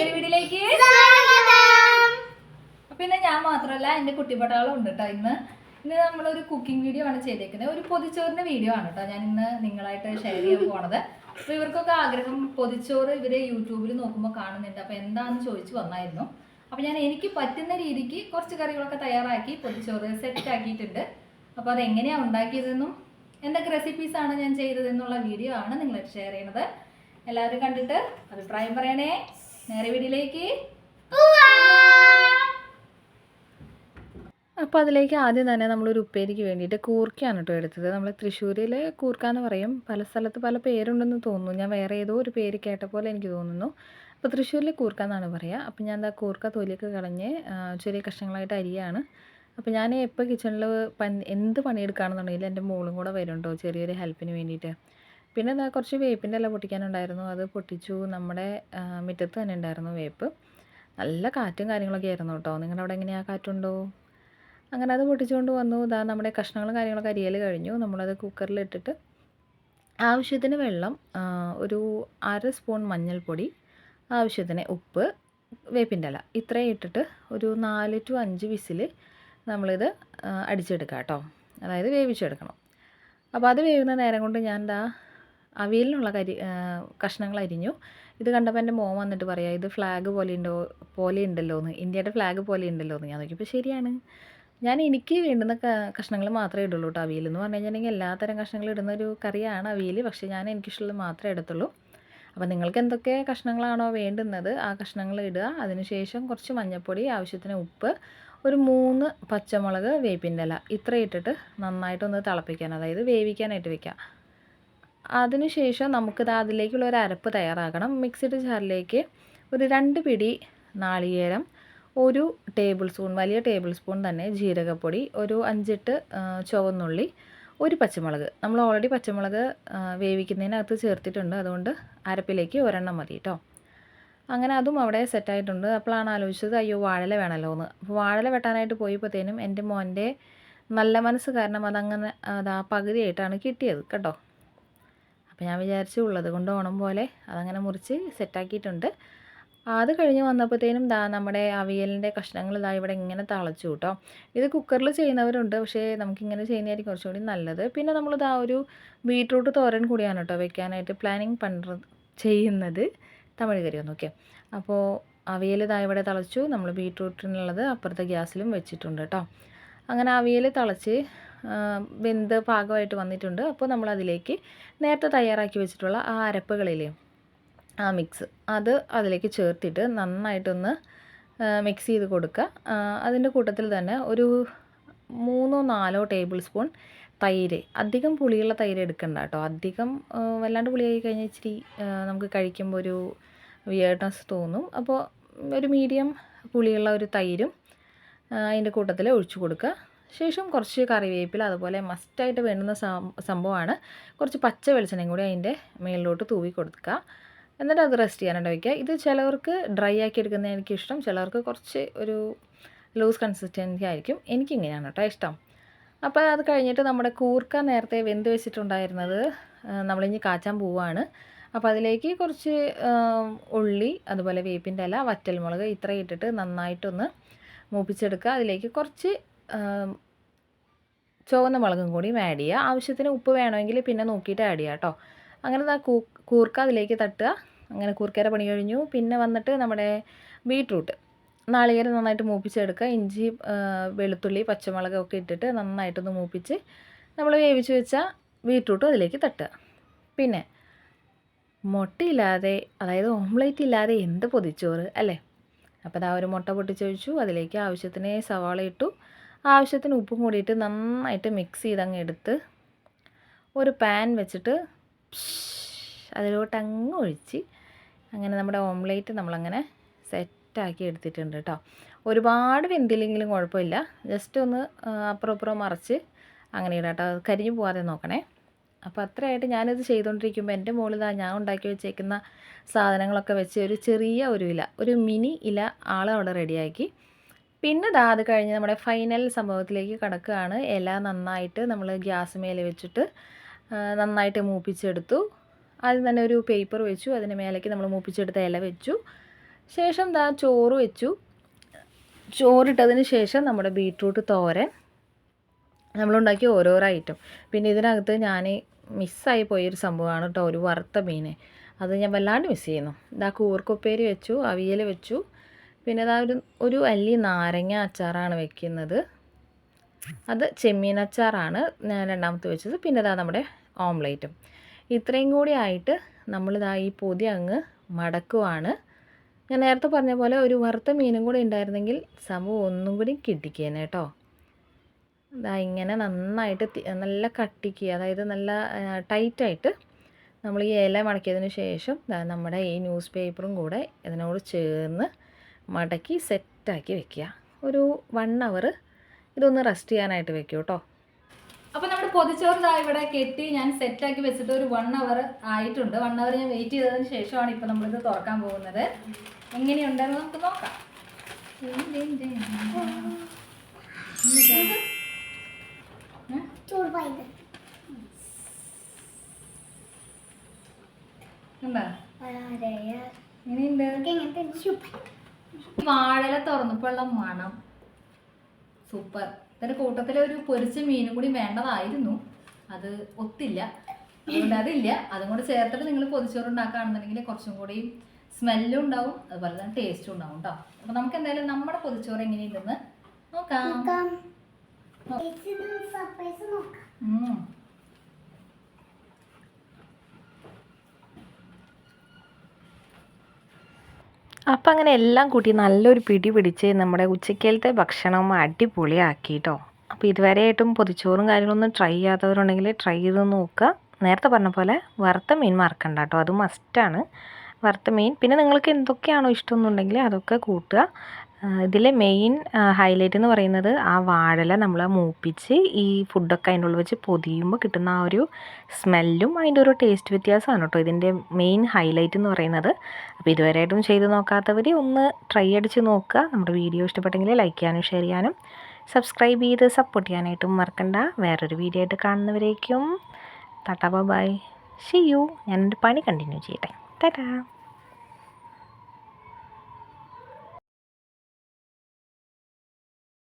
പുതിയൊരു പിന്നെ ഞാൻ മാത്രമല്ല എന്റെ കുട്ടിപ്പട്ടാളും ഉണ്ട് കേട്ടോ ഇന്ന്. ഇന്ന് നമ്മളൊരു കുക്കിംഗ് വീഡിയോ ആണ് ചെയ്തേക്കുന്നത് ഒരു പൊതിച്ചോറിന്റെ വീഡിയോ ആണ് കേട്ടോ ഞാൻ ഇന്ന് നിങ്ങളായിട്ട് ഷെയർ ചെയ്യാൻ പോണത്. അപ്പൊ ഇവർക്കൊക്കെ ആഗ്രഹം പൊതിച്ചോറ് ഇവർ യൂട്യൂബിൽ നോക്കുമ്പോൾ കാണുന്നുണ്ട്. അപ്പൊ എന്താണെന്ന് ചോദിച്ചു വന്നായിരുന്നു. അപ്പൊ ഞാൻ എനിക്ക് പറ്റുന്ന രീതിക്ക് കുറച്ച് കറികളൊക്കെ തയ്യാറാക്കി പൊതിച്ചോറ് സെറ്റ് ആക്കിയിട്ടുണ്ട്. അപ്പോൾ അത് എങ്ങനെയാണ് ഉണ്ടാക്കിയതെന്നും എന്തൊക്കെ റെസിപ്പീസ് ആണ് ഞാൻ ചെയ്തതെന്നുള്ള വീഡിയോ ആണ് നിങ്ങളായിട്ട് ഷെയർ ചെയ്യണത്. എല്ലാവരും കണ്ടിട്ട് അഭിപ്രായം പറയണേ. നേരെ വീഡിയോയിലേക്ക് അപ്പോൾ അതിലേക്ക് ആദ്യം തന്നെ നമ്മൾ ഒരു ഉപ്പേരിക്ക് വേണ്ടിയിട്ട് കൂർക്കയാണ് കേട്ടോ എടുത്തത്. നമ്മൾ തൃശ്ശൂരിൽ കൂർക്ക എന്ന് പറയും. പല സ്ഥലത്ത് പല പേരുണ്ടെന്ന് തോന്നുന്നു. ഞാൻ വേറെ ഏതോ ഒരു പേര് കേട്ട പോലെ എനിക്ക് തോന്നുന്നു. അപ്പോൾ തൃശ്ശൂരിൽ കൂർക്ക എന്നാണ് പറയുക അപ്പോൾ ഞാൻ എന്താ കൂർക്ക തൊലിയൊക്കെ കളഞ്ഞ് ചെറിയ കഷ്ണങ്ങളായിട്ട് അരിയാണ്. അപ്പോൾ ഞാൻ എപ്പോൾ കിച്ചണിൽ പൻ എന്ത് പണിയെടുക്കുകയാണെന്നുണ്ടെങ്കിൽ എന്റെ മോളും കൂടെ വരുന്നുണ്ടോ ചെറിയൊരു ഹെൽപ്പിന് വേണ്ടിയിട്ട്. പിന്നെ എന്താ കുറച്ച് വേപ്പിന്റെ ഇല പൊട്ടിക്കാനുണ്ടായിരുന്നു. അത് പൊട്ടിച്ചു. നമ്മുടെ മുറ്റത്ത് തന്നെ ഉണ്ടായിരുന്നു വേപ്പ്. നല്ല കാറ്റും കാര്യങ്ങളൊക്കെ ആയിരുന്നു കേട്ടോ. നിങ്ങളുടെ അവിടെ എങ്ങനെയാണ് കാറ്റുണ്ടോ? അങ്ങനെ അത് പൊട്ടിച്ചുകൊണ്ട് വന്നു. ഇതാ നമ്മുടെ കഷ്ണങ്ങളും കാര്യങ്ങളൊക്കെ അരിയൽ കഴിഞ്ഞു. നമ്മളത് കുക്കറിലിട്ടിട്ട് ആവശ്യത്തിന് വെള്ളം ഒരു അര സ്പൂൺ മഞ്ഞൾപ്പൊടി ആവശ്യത്തിന് ഉപ്പ് വേപ്പിന്റെ ഇല. ഇത്രയും ഇട്ടിട്ട് ഒരു നാല് ടു അഞ്ച് വിസിൽ നമ്മളിത് അടിച്ചെടുക്കാം കേട്ടോ. അതായത് വേവിച്ചെടുക്കണം. അപ്പോൾ അത് വേവുന്ന നേരം കൊണ്ട് ഞാൻ എന്താ അവിയലിനുള്ള കരി കഷ്ണങ്ങൾ അരിഞ്ഞു. ഇത് കണ്ടപ്പോൾ എന്റെ മോൻ വന്നിട്ട് പറയാം ഇത് ഫ്ലാഗ് പോലെ ഉണ്ടോ പോലെ ഉണ്ടല്ലോ എന്ന് ഇന്ത്യയുടെ ഫ്ലാഗ് പോലെ ഉണ്ടല്ലോ എന്ന് ഞാൻ നോക്കിയപ്പോൾ ശരിയാണ്. ഞാൻ എനിക്ക് വേണ്ടുന്ന കഷ്ണങ്ങൾ മാത്രമേ ഇടുള്ളൂ കേട്ടോ അവിയൽ എന്ന് പറഞ്ഞു കഴിഞ്ഞിട്ടുണ്ടെങ്കിൽ എല്ലാത്തരം കഷ്ണങ്ങൾ ഇടുന്ന ഒരു കറിയാണ് അവിയൽ പക്ഷേ ഞാൻ എനിക്കിഷ്ടമുള്ളത് മാത്രമേ എടുത്തുള്ളൂ അപ്പോൾ നിങ്ങൾക്ക് എന്തൊക്കെ കഷ്ണങ്ങളാണോ വേണ്ടുന്നത് ആ കഷ്ണങ്ങൾ ഇടുക. അതിനുശേഷം കുറച്ച് മഞ്ഞൾപ്പൊടി ആവശ്യത്തിന് ഉപ്പ് ഒരു മൂന്ന് പച്ചമുളക് വേപ്പിന്റെ ഇല. ഇത്ര ഇട്ടിട്ട് നന്നായിട്ടൊന്ന് തിളപ്പിക്കാൻ അതായത് വേവിക്കാനായിട്ട് വെക്കുക. അതിനുശേഷം നമുക്കിത് അതിലേക്കുള്ള ഒരു അരപ്പ് തയ്യാറാക്കണം. മിക്സിഡ് ജാറിലേക്ക് ഒരു രണ്ട് പിടി നാളികേരം ഒരു ടേബിൾ സ്പൂൺ വലിയ ടേബിൾ സ്പൂൺ തന്നെ ജീരകപ്പൊടി ഒരു അഞ്ചെട്ട് ചുവന്നുള്ളി ഒരു പച്ചമുളക്. നമ്മൾ ഓൾറെഡി പച്ചമുളക് വേവിക്കുന്നതിനകത്ത് ചേർത്തിട്ടുണ്ട്. അതുകൊണ്ട് അരപ്പിലേക്ക് ഒരെണ്ണം മതി കേട്ടോ അങ്ങനെ അതും അവിടെ സെറ്റായിട്ടുണ്ട് അപ്പോഴാണ് ആലോചിച്ചത് അയ്യോ വാഴല വേണമല്ലോ എന്ന്. അപ്പോൾ വാഴല വെട്ടാനായിട്ട് പോയപ്പോഴത്തേനും എന്റെ മോന്റെ നല്ല മനസ്സ് കാരണം അതങ്ങനെ അത് ആ പകുതിയായിട്ടാണ് കിട്ടിയത്. കേട്ടോ. അപ്പോൾ ഞാൻ വിചാരിച്ചു ഉള്ളത് കൊണ്ട് ഓണം പോലെ അതങ്ങനെ മുറിച്ച് സെറ്റാക്കിയിട്ടുണ്ട്. അത് കഴിഞ്ഞ് വന്നപ്പോഴത്തേനും ദാ നമ്മുടെ അവിയലിന്റെ കഷ്ണങ്ങൾ ഇതാ ഇവിടെ ഇങ്ങനെ തളച്ചു കേട്ടോ. ഇത് കുക്കറിൽ ചെയ്യുന്നവരുണ്ട് പക്ഷേ നമുക്കിങ്ങനെ ചെയ്യുന്നതായിരിക്കും കുറച്ചുകൂടി നല്ലത്. പിന്നെ നമ്മളിതാ ഒരു ബീട്രൂട്ട് തോരൻ കൂടിയാണ് കേട്ടോ വെക്കാനായിട്ട് പ്ലാനിങ് പണ്ട ചെയ്യുന്നത്. തമിഴ് കറി ഒന്നൊക്കെ അപ്പോൾ അവിയൽ ഇതാ ഇവിടെ തളച്ചു. നമ്മൾ ബീട്രൂട്ടിനുള്ളത് അപ്പുറത്തെ ഗ്യാസിലും വെച്ചിട്ടുണ്ട് കേട്ടോ. അങ്ങനെ അവിയൽ തിളച്ച് വെന്ത് പാകമായിട്ട് വന്നിട്ടുണ്ട്. അപ്പോൾ നമ്മൾ അതിലേക്ക് നേരത്തെ തയ്യാറാക്കി വെച്ചിട്ടുള്ള ആ അരപ്പുകളില്ലേ ആ മിക്സ് അത് അതിലേക്ക് ചേർത്തിട്ട് നന്നായിട്ടൊന്ന് മിക്സ് ചെയ്ത് കൊടുക്കുക. അതിന്റെ കൂട്ടത്തിൽ തന്നെ ഒരു മൂന്നോ നാലോ ടേബിൾ സ്പൂൺ തൈര്. അധികം പുളിയുള്ള തൈര് എടുക്കണ്ട കേട്ടോ. അധികം വല്ലാണ്ട് പുളിയായി കഴിഞ്ഞാൽ ഇച്ചിരി നമുക്ക് കഴിക്കുമ്പോൾ ഒരു വിയേർഡ്നെസ് തോന്നും. അപ്പോൾ ഒരു മീഡിയം പുളിയുള്ള ഒരു തൈരും അതിന്റെ കൂട്ടത്തിൽ ഒഴിച്ചു കൊടുക്കുക. ശേഷം കുറച്ച് കറിവേപ്പില അതുപോലെ മസ്റ്റായിട്ട് വേണ്ടുന്ന സംഭവമാണ്. കുറച്ച് പച്ച വെളിച്ചെണ്ണയും കൂടി അതിന്റെ മേളിലോട്ട് തൂവി കൊടുക്കുക. എന്നിട്ട് അത് റെസ്റ്റ് ചെയ്യാനായിട്ട് വയ്ക്കുക. ഇത് ചിലവർക്ക് ഡ്രൈ ആക്കി എടുക്കുന്ന എനിക്ക് ഇഷ്ടം ചിലവർക്ക് കുറച്ച് ഒരു ലൂസ് കൺസിസ്റ്റൻസി ആയിരിക്കും. എനിക്കിങ്ങനെയാണ് കേട്ടോ ഇഷ്ടം. അപ്പോൾ അത് കഴിഞ്ഞിട്ട് നമ്മുടെ കൂർക്ക നേരത്തെ വെന്ത് വെച്ചിട്ടുണ്ടായിരുന്നത് നമ്മളിഞ്ഞി കാച്ചാൻ പോവുകയാണ്. അപ്പോൾ അതിലേക്ക് കുറച്ച് ഉള്ളി അതുപോലെ വേപ്പിന്റെ ഇല വറ്റൽമുളക് ഇത്ര ഇട്ടിട്ട് നന്നായിട്ടൊന്ന് മൂപ്പിച്ചെടുക്കുക. അതിലേക്ക് കുറച്ച് ചുവന്ന മുളകും കൂടിയും ആഡ് ചെയ്യുക. ആവശ്യത്തിന് ഉപ്പ് വേണമെങ്കിൽ പിന്നെ നോക്കിയിട്ട് ആഡ് ചെയ്യുക കേട്ടോ അങ്ങനെ കൂർക്ക അതിലേക്ക് തട്ടുക. അങ്ങനെ കൂർക്കയുടെ പണി കഴിഞ്ഞു. പിന്നെ വന്നിട്ട് നമ്മുടെ ബീട്രൂട്ട്. നാളികേരം നന്നായിട്ട് മൂപ്പിച്ചെടുക്കുക. ഇഞ്ചി വെളുത്തുള്ളി പച്ചമുളക് ഒക്കെ ഇട്ടിട്ട് നന്നായിട്ടൊന്ന് മൂപ്പിച്ച് നമ്മൾ വേവിച്ച് വെച്ച ബീട്രൂട്ടും അതിലേക്ക് തട്ടുക. പിന്നെ മുട്ടയില്ലാതെ അതായത് ഓംലേറ്റ് ഇല്ലാതെ എന്ത് പൊതിച്ചോറ് അല്ലേ? അപ്പോൾ അതാ ഒരു മുട്ട പൊട്ടിച്ചൊഴിച്ചു. അതിലേക്ക് ആവശ്യത്തിന് സവാള ഇട്ടു. ആവശ്യത്തിന് ഉപ്പും കൂടിയിട്ട് നന്നായിട്ട് മിക്സ് ചെയ്ത് അങ്ങ് എടുത്ത് ഒരു പാൻ വെച്ചിട്ട് അതിലോട്ട് അങ്ങ് ഒഴിച്ച് അങ്ങനെ നമ്മുടെ ഓംലേറ്റ് നമ്മളങ്ങനെ സെറ്റാക്കി എടുത്തിട്ടുണ്ട് കേട്ടോ ഒരുപാട് വെന്തില്ലെങ്കിലും കുഴപ്പമില്ല. ജസ്റ്റ് ഒന്ന് അപ്പുറം അപ്പുറം മറിച്ച് അങ്ങനെ ഇടാം കേട്ടോ കരിഞ്ഞു പോകാതെ നോക്കണേ. അപ്പോൾ അത്രയായിട്ട് ഞാനിത് ചെയ്തുകൊണ്ടിരിക്കുമ്പോൾ എന്റെ മുകളിൽ ഞാൻ ഉണ്ടാക്കി വെച്ചേക്കുന്ന സാധനങ്ങളൊക്കെ വെച്ച് ഒരു ചെറിയ ഒരു ഇല ഒരു മിനി ഇല ആളെ അവിടെ റെഡിയാക്കി. പിന്നെ ദാ അത് കഴിഞ്ഞ് നമ്മുടെ ഫൈനൽ സംഭവത്തിലേക്ക് കടക്കുകയാണ്. ഇല നന്നായിട്ട് നമ്മൾ ഗ്യാസ് മേലെ വെച്ചിട്ട് നന്നായിട്ട് മൂപ്പിച്ചെടുത്തു. ആദ്യം തന്നെ ഒരു പേപ്പർ വെച്ചു അതിന് മേലേക്ക് നമ്മൾ മൂപ്പിച്ചെടുത്ത ഇല വെച്ചു. ശേഷം ദാ ചോറ് വെച്ചു. ചോറിട്ടതിന് ശേഷം നമ്മുടെ ബീട്രൂട്ട് തോരൻ. നമ്മളുണ്ടാക്കിയ ഓരോരോ ഐറ്റം പിന്നെ ഇതിനകത്ത് ഞാൻ മിസ്സായി പോയൊരു സംഭവമാണ് കേട്ടോ ഒരു വറുത്ത മീൻ അത് ഞാൻ വല്ലാണ്ട് മിസ് ചെയ്യുന്നു. ഇതാ കൂർക്കുപ്പേരി വെച്ചു അവിയൽ വെച്ചു. പിന്നെ ഇതാ ഒരു ഒരു അല്ലി നാരങ്ങ അച്ചാറാണ് വെക്കുന്നത്. അത് ചെമ്മീൻ അച്ചാറാണ് ഞാൻ രണ്ടാമത്തെ വെച്ചത്. പിന്നെ ഇതാ നമ്മുടെ ഓംലേറ്റും ഇത്രയും കൂടി ആയിട്ട് നമ്മളിതാ ഈ പൊതി അങ്ങ് മടക്കുവാണ്. ഞാൻ നേരത്തെ പറഞ്ഞ പോലെ ഒരു വറുത്ത മീനും കൂടി ഉണ്ടായിരുന്നെങ്കിൽ സംഭവം ഒന്നും കൂടി കിട്ടിക്കേനെ കേട്ടോ ഇതാ ഇങ്ങനെ നന്നായിട്ട് നല്ല കട്ടിക്ക് അതായത് നല്ല ടൈറ്റായിട്ട് നമ്മൾ ഈ ഇല മടക്കിയതിന് ശേഷം ദാ നമ്മുടെ ഈ ന്യൂസ് പേപ്പറും കൂടെ ഇതിനോട് ചേർന്ന് മടക്കി സെറ്റാക്കി വെക്കുക ഒരു വൺ അവർ ഇതൊന്ന് റെസ്റ്റ് ചെയ്യാനായിട്ട് വെക്കും കേട്ടോ അപ്പോൾ നമ്മുടെ പൊതിച്ചോറിതാ ഇവിടെ കെട്ടി ഞാൻ സെറ്റാക്കി വെച്ചിട്ട് ഒരു വൺ അവർ ആയിട്ടുണ്ട്. വൺ അവർ ഞാൻ വെയിറ്റ് ചെയ്തതിന് ശേഷമാണ് ഇപ്പോൾ നമ്മളിത് തുറക്കാൻ പോകുന്നത്. എങ്ങനെയുണ്ടെന്ന് നമുക്ക് നോക്കാം. എന്താ? വാഴല തുറന്നപ്പോഴുള്ള മണം. സൂപ്പർ. ഇതിന്റെ കൂട്ടത്തിൽ ഒരു പൊരിച്ച മീനും കൂടി വേണ്ടതായിരുന്നു. അത് ഒത്തില്ല. അതുകൊണ്ട് അതില്ല. അതും കൂടെ ചേർത്തിട്ട് നിങ്ങൾ പൊതിച്ചോറ് ഉണ്ടാക്കുകയാണെന്നുണ്ടെങ്കിൽ കുറച്ചും കൂടി സ്മെല്ലും ഉണ്ടാവും. അതുപോലെ തന്നെ ടേസ്റ്റും ഉണ്ടാവും കേട്ടോ അപ്പൊ നമുക്ക് എന്തായാലും നമ്മുടെ പൊതിച്ചോറ് എങ്ങനെയുണ്ടെന്ന് നോക്കാം. അപ്പം അങ്ങനെ എല്ലാം കൂട്ടി നല്ലൊരു പിടി പിടിച്ച് നമ്മുടെ ഉച്ചക്കലത്തെ ഭക്ഷണം അടിപൊളിയാക്കി കേട്ടോ അപ്പോൾ ഇതുവരെയായിട്ടും പൊതിച്ചോറും കാര്യങ്ങളൊന്നും ട്രൈ ചെയ്യാത്തവരുണ്ടെങ്കിൽ ട്രൈ ചെയ്ത് നോക്കുക. നേരത്തെ പറഞ്ഞ പോലെ വറുത്ത മീൻ മറക്കണ്ട കേട്ടോ അത് മസ്റ്റാണ് വറുത്ത മീൻ. പിന്നെ നിങ്ങൾക്ക് എന്തൊക്കെയാണോ ഇഷ്ടമെന്നുണ്ടെങ്കിൽ അതൊക്കെ കൂട്ടുക. ഇതിലെ മെയിൻ ഹൈലൈറ്റ് എന്ന് പറയുന്നത് ആ വാഴല നമ്മൾ മൂപ്പിച്ച് ഈ ഫുഡൊക്കെ അതിന്റെ ഉള്ളിൽ വെച്ച് പൊതിയുമ്പോൾ കിട്ടുന്ന ആ ഒരു സ്മെല്ലും അതിന്റെ ഒരു ടേസ്റ്റ് വ്യത്യാസമാണ് കേട്ടോ. ഇതിന്റെ മെയിൻ ഹൈലൈറ്റ് എന്ന് പറയുന്നത്. അപ്പോൾ ഇതുവരെയായിട്ടും ചെയ്ത് നോക്കാത്തവർ ഒന്ന് ട്രൈ അടിച്ച് നോക്കുക. നമ്മുടെ വീഡിയോ ഇഷ്ടപ്പെട്ടെങ്കിൽ ലൈക്ക് ചെയ്യാനും ഷെയർ ചെയ്യാനും സബ്സ്ക്രൈബ് ചെയ്ത് സപ്പോർട്ട് ചെയ്യാനായിട്ടും മറക്കണ്ട. വേറൊരു വീഡിയോ ആയിട്ട് കാണുന്നവരേക്കും. ടാറ്റാ ബൈ ഷി യു ഞാൻ പണി കണ്ടിന്യൂ ചെയ്യട്ടെ. ടാറ്റാ.